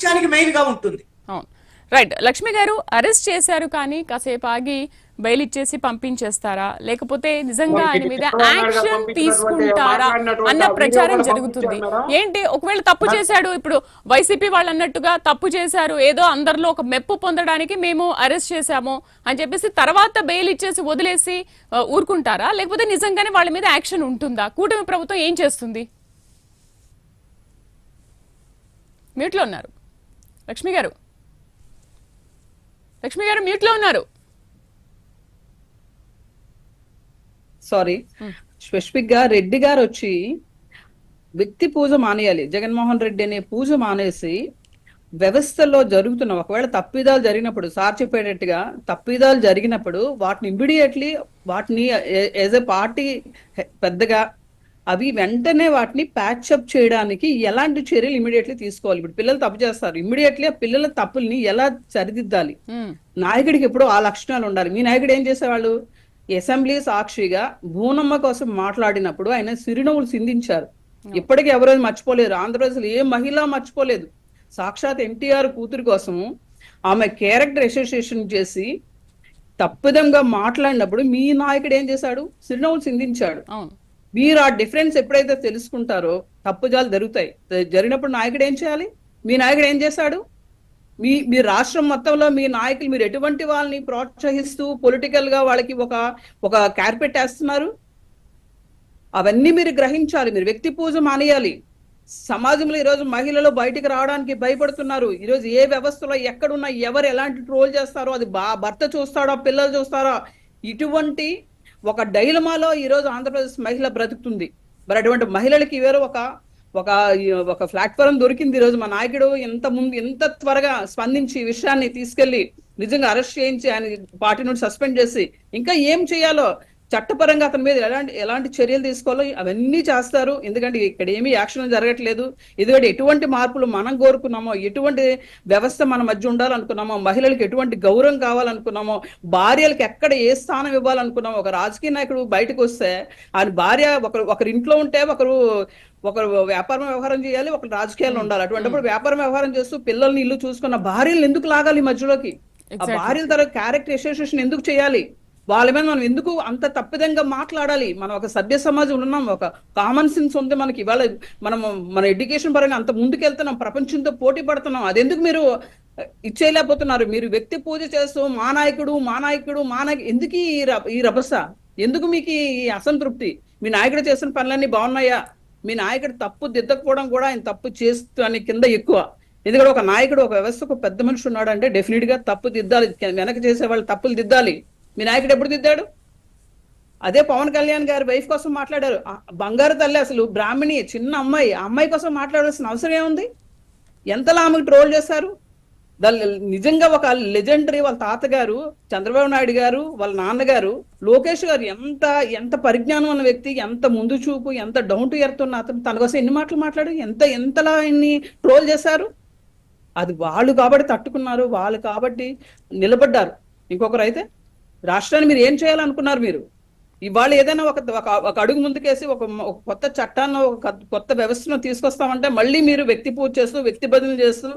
ప్రపంచానికి మెయిన్గా ఉంటుంది రైట్. లక్ష్మి గారు అరెస్ట్ చేశారు కానీ కాసేపు ఆగి బెయిల్ ఇచ్చేసి పంపించేస్తారా? లేకపోతే నిజంగా ఆయన మీద యాక్షన్ తీసుకుంటారా అన్న ప్రచారం జరుగుతుంది. ఏంటి? ఒకవేళ తప్పు చేశాడు ఇప్పుడు వైసీపీ వాళ్ళు అన్నట్టుగా తప్పు చేశారు ఏదో అందరిలో ఒక మెప్పు పొందడానికి మేము అరెస్ట్ చేశాము అని చెప్పేసి తర్వాత బెయిల్ ఇచ్చేసి వదిలేసి ఊరుకుంటారా? లేకపోతే నిజంగానే వాళ్ళ మీద యాక్షన్ ఉంటుందా? కూటమి ప్రభుత్వం ఏం చేస్తుంది? మ్యూట్లో ఉన్నారు. లక్ష్మి గారు. లక్ష్మి గారు మ్యూట్లో ఉన్నారు. సారీ. స్పెసిఫిక్గా రెడ్డి గారు వచ్చి వ్యక్తి పూజ మానేయాలి. జగన్మోహన్ రెడ్డి అనే పూజ మానేసి వ్యవస్థలో జరుగుతున్న ఒకవేళ తప్పిదాలు జరిగినప్పుడు సార్ చెప్పేటట్టుగా తప్పిదాలు జరిగినప్పుడు వాటిని ఇమ్మీడియట్లీ వాటిని యాజ్ ఎ పార్టీ పెద్దగా అవి వెంటనే వాటిని ప్యాచప్ చేయడానికి ఎలాంటి చర్యలు ఇమ్మీడియట్లీ తీసుకోవాలి? ఇప్పుడు పిల్లలు తప్పు చేస్తారు. ఇమ్మీడియట్లీ ఆ పిల్లల తప్పుల్ని ఎలా సరిదిద్దాలి? నాయకుడికి ఎప్పుడు ఆ లక్షణాలు ఉండాలి. మీ నాయకుడు ఏం చేసేవాళ్ళు? అసెంబ్లీ సాక్షిగా భూనమ్మ కోసం మాట్లాడినప్పుడు ఆయన సిరినవ్వులు సిందించారు. ఇప్పటికీ ఎవరో మర్చిపోలేరు. ఆంధ్రప్రదేశ్ ఏ మహిళ మర్చిపోలేదు. సాక్షాత్ ఎన్టీఆర్ కూతురు కోసము ఆమె క్యారెక్టర్ అసోసియేషన్ చేసి తప్పిదంగా మాట్లాడినప్పుడు మీ నాయకుడు ఏం చేశాడు? సిరినవ్వులు అవును. మీరు ఆ డిఫరెన్స్ ఎప్పుడైతే తెలుసుకుంటారో తప్పుజాలు జరుగుతాయి. జరిగినప్పుడు నాయకుడు ఏం చేయాలి? మీ నాయకుడు ఏం చేశాడు? మీ మీ రాష్ట్రం మొత్తంలో మీ నాయకులు మీరు ఎటువంటి వాళ్ళని ప్రోత్సహిస్తూ పొలిటికల్గా వాళ్ళకి ఒక ఒక కార్పెట్ వేస్తున్నారు? అవన్నీ మీరు గ్రహించాలి. మీరు వ్యక్తి పూజ మానేయాలి. సమాజంలో ఈరోజు మహిళలు బయటికి రావడానికి భయపడుతున్నారు. ఈరోజు ఏ వ్యవస్థలో ఎక్కడున్నా ఎవరు ఎలాంటి ట్రోల్ చేస్తారో అది బా భర్త చూస్తాడో పిల్లలు చూస్తారా? ఇటువంటి ఒక డైలమాలో ఈరోజు ఆంధ్రప్రదేశ్ మహిళ బ్రతుకుతుంది. మరి అటువంటి మహిళలకి వేరే ఒక ఒక ఒక ప్లాట్ఫారం దొరికింది ఈరోజు మా నాయకుడు. ఎంత ముందు ఎంత త్వరగా స్పందించి విషయాన్ని తీసుకెళ్ళి నిజంగా అరెస్ట్ చేయించి ఆయన పార్టీ నుండి సస్పెండ్ చేసి ఇంకా ఏం చేయాలో చట్టపరంగా అతని మీద ఎలాంటి ఎలాంటి చర్యలు తీసుకోవాలో అవన్నీ చేస్తారు. ఎందుకంటే ఇక్కడ ఏమీ యాక్షన్ జరగట్లేదు. ఎందుకంటే ఎటువంటి మార్పులు మనం కోరుకున్నామో ఎటువంటి వ్యవస్థ మన మధ్య ఉండాలనుకున్నామో మహిళలకు ఎటువంటి గౌరవం కావాలనుకున్నామో భార్యలకు ఎక్కడ ఏ స్థానం ఇవ్వాలనుకున్నామో ఒక రాజకీయ నాయకుడు బయటకు వస్తే ఆయన భార్య ఒకరు ఒకరి ఇంట్లో ఉంటే ఒకరు ఒకరు వ్యాపారం వ్యవహారం చేయాలి ఒకరు రాజకీయాల్లో ఉండాలి. అటువంటిప్పుడు వ్యాపారం వ్యవహారం చేస్తూ పిల్లల్ని ఇల్లు చూసుకున్న భార్యలు ఎందుకు లాగాలి ఈ మధ్యలోకి? ఆ. భార్యల తర క్యారెక్టర్ అసోసియేషన్ ఎందుకు చేయాలి? వాళ్ళ మీద మనం ఎందుకు అంత తప్పిదంగా మాట్లాడాలి? మనం ఒక సభ్య సమాజం ఉన్నాం ఒక కామన్ సెన్స్ ఉంది మనకి ఇవాళ మనం మన ఎడ్యుకేషన్ పరంగా అంత ముందుకెళ్తున్నాం ప్రపంచంతో పోటీ పడుతున్నాం. అదెందుకు మీరు ఇచ్చేయలేకపోతున్నారు? మీరు వ్యక్తి పూజ చేస్తూ మా నాయకుడు మా నాయకుడు మా నాయకుడు ఎందుకు ఈ ఈ రభస ఎందుకు మీకు ఈ అసంతృప్తి? మీ నాయకుడు చేసిన పనులన్నీ బాగున్నాయా? మీ నాయకుడు తప్పు దిద్దకపోవడం కూడా ఆయన తప్పు చేస్తూ కింద ఎక్కువ. ఎందుకంటే ఒక నాయకుడు ఒక వ్యవస్థకు పెద్ద మనిషి ఉన్నాడు అంటే డెఫినెట్గా తప్పు దిద్దాలి. వెనక చేసే వాళ్ళు తప్పులు దిద్దాలి. మీ నాయకుడు ఎప్పుడు దిద్దాడు? అదే పవన్ కళ్యాణ్ గారి వైఫ్ కోసం మాట్లాడారు. బంగారు తల్లి అసలు బ్రాహ్మణి చిన్న అమ్మాయి ఆ అమ్మాయి కోసం మాట్లాడాల్సిన అవసరం ఏముంది? ఎంతలా ఆమెకు ట్రోల్ చేశారు దాని నిజంగా ఒక లెజెండరీ వాళ్ళ తాతగారు చంద్రబాబు నాయుడు గారు వాళ్ళ నాన్నగారు లోకేష్ గారు ఎంత ఎంత పరిజ్ఞానం ఉన్న వ్యక్తి ఎంత ముందు చూపు ఎంత డౌన్ టు ఎర్త్ ఉన్న అతను తన కోసం ఎన్ని మాటలు మాట్లాడు ఎంత ఎంతలా ఆయన్ని ట్రోల్ చేశారు? అది వాళ్ళు కాబట్టి తట్టుకున్నారు వాళ్ళు కాబట్టి నిలబడ్డారు. ఇంకొకరు అయితే? రాష్ట్రాన్ని మీరు ఏం చేయాలనుకున్నారు మీరు? ఇవాళ ఏదైనా ఒక ఒక- ఒక అడుగు ముందుకేసి ఒక ఒక కొత్త చట్టాన్ని ఒక కొత్త వ్యవస్థను తీసుకొస్తామంటే మళ్ళీ మీరు వ్యక్తి పూజ చేస్తూ వ్యక్తి బదులు చేస్తూ